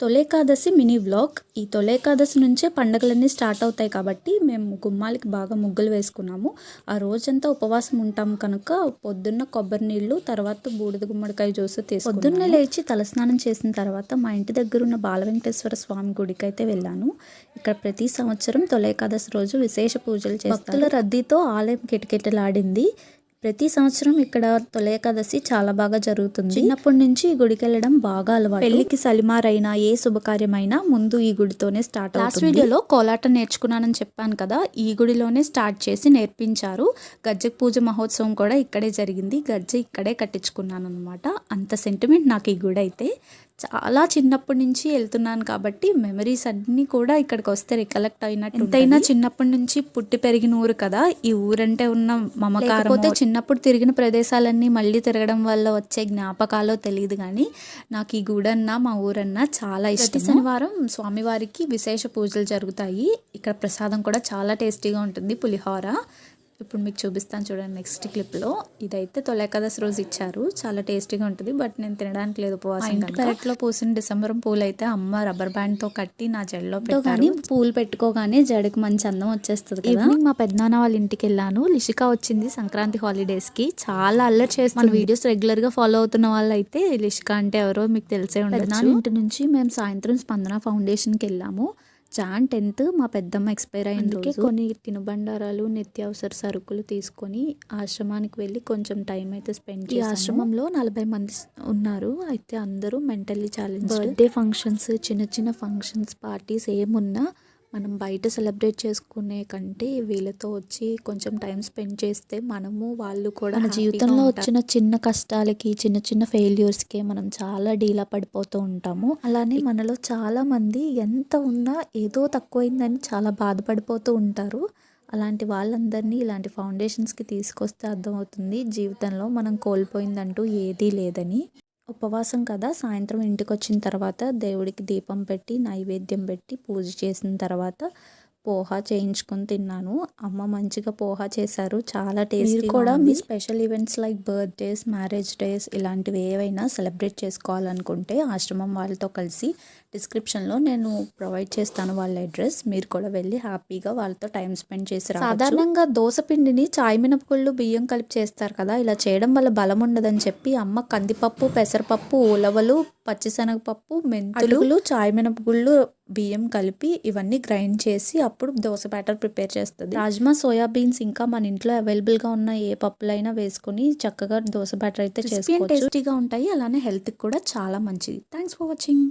Toli Ekadashi mini vlog ఈ తొలేకాదశి నుంచే పండగలన్నీ start అవుతాయి కాబట్టి మేము గుమ్మాలకి బాగా ముగ్గులు వేసుకున్నాము. ఆ రోజంతా ఉపవాసం ఉంటాం కనుక పొద్దున్న కొబ్బరి నీళ్ళు తర్వాత బూడిద గుమ్మడికాయ జ్యూస్ తీసుకు పొద్దున్నే లేచి తలస్నానం చేసిన తర్వాత మా ఇంటి దగ్గర ఉన్న బాల వెంకటేశ్వర స్వామి గుడికి అయితే వెళ్ళాను. ఇక్కడ ప్రతి సంవత్సరం తొలేకాదశి రోజు విశేష పూజలు చేస్తారు. భక్తుల రద్దీతో ఆలయం కిటకిటలాడింది. ప్రతి సంవత్సరం ఇక్కడ తొలి ఏకాదశి చాలా బాగా జరుగుతుంది. చిన్నప్పటి నుంచి ఈ గుడికి వెళ్ళడం బాగా అలవాటు. పెళ్ళికి సలిమారైనా ఏ శుభకార్యమైనా ముందు ఈ గుడితోనే స్టార్ట్ లాస్ట్ వీడియోలో కోలాటం నేర్చుకున్నానని చెప్పాను కదా ఈ గుడిలోనే స్టార్ట్ చేసి నేర్పించారు. గజ్జె పూజ మహోత్సవం కూడా ఇక్కడే జరిగింది. గజ్జె ఇక్కడే కట్టించుకున్నాను అనమాట అంత సెంటిమెంట్ నాకు ఈ గుడి అయితే చాలా చిన్నప్పటి నుంచి వెళ్తున్నాను కాబట్టి మెమరీస్ అన్నీ కూడా ఇక్కడికి వస్తే రికలెక్ట్ అయినట్టు ఎంతైనా చిన్నప్పటి నుంచి పుట్టి పెరిగిన ఊరు కదా ఈ ఊరంటే ఉన్న మమకారం అయితే చిన్నప్పుడు తిరిగిన ప్రదేశాలన్నీ మళ్ళీ తిరగడం వల్ల వచ్చే జ్ఞాపకాలో తెలియదు కానీ నాకు ఈ గుడన్నా మా ఊరన్నా చాలా ఇష్టం శనివారం స్వామివారికి విశేష పూజలు జరుగుతాయి. ఇక్కడ ప్రసాదం కూడా చాలా టేస్టీగా ఉంటుంది పులిహోర. ఇప్పుడు మీకు చూపిస్తాను చూడండి నెక్స్ట్ క్లిప్లో. ఇదైతే తొలేకాదశి రోజు ఇచ్చారు. చాలా టేస్టీగా ఉంటుంది. బట్ నేను తినడానికి లేదు ఉపవాసం పెరట్లో పూసిన డిసెంబర్ పూలు అయితే అమ్మ రబ్బర్ బ్యాండ్తో కట్టి నా జడలో పెట్టాను పూలు పెట్టుకోగానే జడకి మంచి అందం వచ్చేస్తుంది కదా. మా పెద్దనాన్న వాళ్ళ ఇంటికి వెళ్ళాను. లిషిక వచ్చింది సంక్రాంతి హాలిడేస్కి చాలా అల్లరి చేస్తున్న వీడియోస్ రెగ్యులర్గా ఫాలో అవుతున్న వాళ్ళు అయితే లిషిక అంటే ఎవరో మీకు తెలిసే ఉండదు ఇంటి నుంచి మేము సాయంత్రం స్పందన ఫౌండేషన్కి వెళ్ళాము. జాన్ టెన్త్ మా పెద్దమ్మ ఎక్స్పైర్ అయింది కొన్ని తినుబండారాలు నిత్యావసర సరుకులు తీసుకొని ఆశ్రమానికి వెళ్ళి కొంచెం టైం అయితే స్పెండ్ ఈ ఆశ్రమంలో నలభై మంది ఉన్నారు. అయితే అందరూ మెంటల్లీ ఛాలెంజ్ బర్త్డే ఫంక్షన్స్ చిన్న చిన్న ఫంక్షన్స్ పార్టీస్ ఏమున్నా మనం బయట సెలబ్రేట్ చేసుకునే కంటే వీళ్ళతో వచ్చి కొంచెం టైం స్పెండ్ చేస్తే మనము వాళ్ళు కూడా మన జీవితంలో వచ్చిన చిన్న కష్టాలకి చిన్న చిన్న ఫెయిల్యూర్స్కి మనం చాలా డీలా పడిపోతూ ఉంటాము. అలానే మనలో చాలా మంది ఎంత ఉన్నా ఏదో తక్కువైందని చాలా బాధపడిపోతూ ఉంటారు. అలాంటి వాళ్ళందరినీ ఇలాంటి ఫౌండేషన్స్కి తీసుకొస్తే అర్థమవుతుంది. జీవితంలో మనం కోల్పోయిందంటూ ఏదీ లేదని. ఉపవాసం కదా సాయంత్రం ఇంటికి వచ్చిన తర్వాత దేవుడికి దీపం పెట్టి నైవేద్యం పెట్టి పూజ చేసిన తర్వాత పోహా చేయించుకొని తిన్నాను. అమ్మ మంచిగా పోహా చేశారు. చాలా టేస్టీ కూడా మీ special events like birthdays marriage days ఇలాంటివి ఏవైనా సెలబ్రేట్ చేసుకోవాలనుకుంటే ఆశ్రమం వాళ్ళతో కలిసి డిస్క్రిప్షన్లో నేను ప్రొవైడ్ చేస్తాను వాళ్ళ అడ్రస్. మీరు కూడా వెళ్ళి హ్యాపీగా వాళ్ళతో టైం స్పెండ్ చేసి సాధారణంగా దోశ పిండిని చాయ్ మినపగుళ్ళు బియ్యం కలిపి చేస్తారు కదా. ఇలా చేయడం వల్ల బలం ఉండదని చెప్పి అమ్మ కందిపప్పు పెసరపప్పు ఉలవలు పచ్చిశనగపప్పు మెంతులు చాయ్ మినపగుళ్ళు బియ్యం కలిపి ఇవన్నీ గ్రైండ్ చేసి అప్పుడు దోశ బ్యాటర్ ప్రిపేర్ చేస్తుంది. రాజ్మా సోయా బీన్స్ ఇంకా మన ఇంట్లో అవైలబుల్గా ఉన్న ఏ పప్పులైనా వేసుకుని చక్కగా దోశ బ్యాటర్ అయితే చేసుకోవచ్చు. టేస్టీగా ఉంటాయి. అలానే హెల్త్ కూడా చాలా మంచిది. Thanks for watching.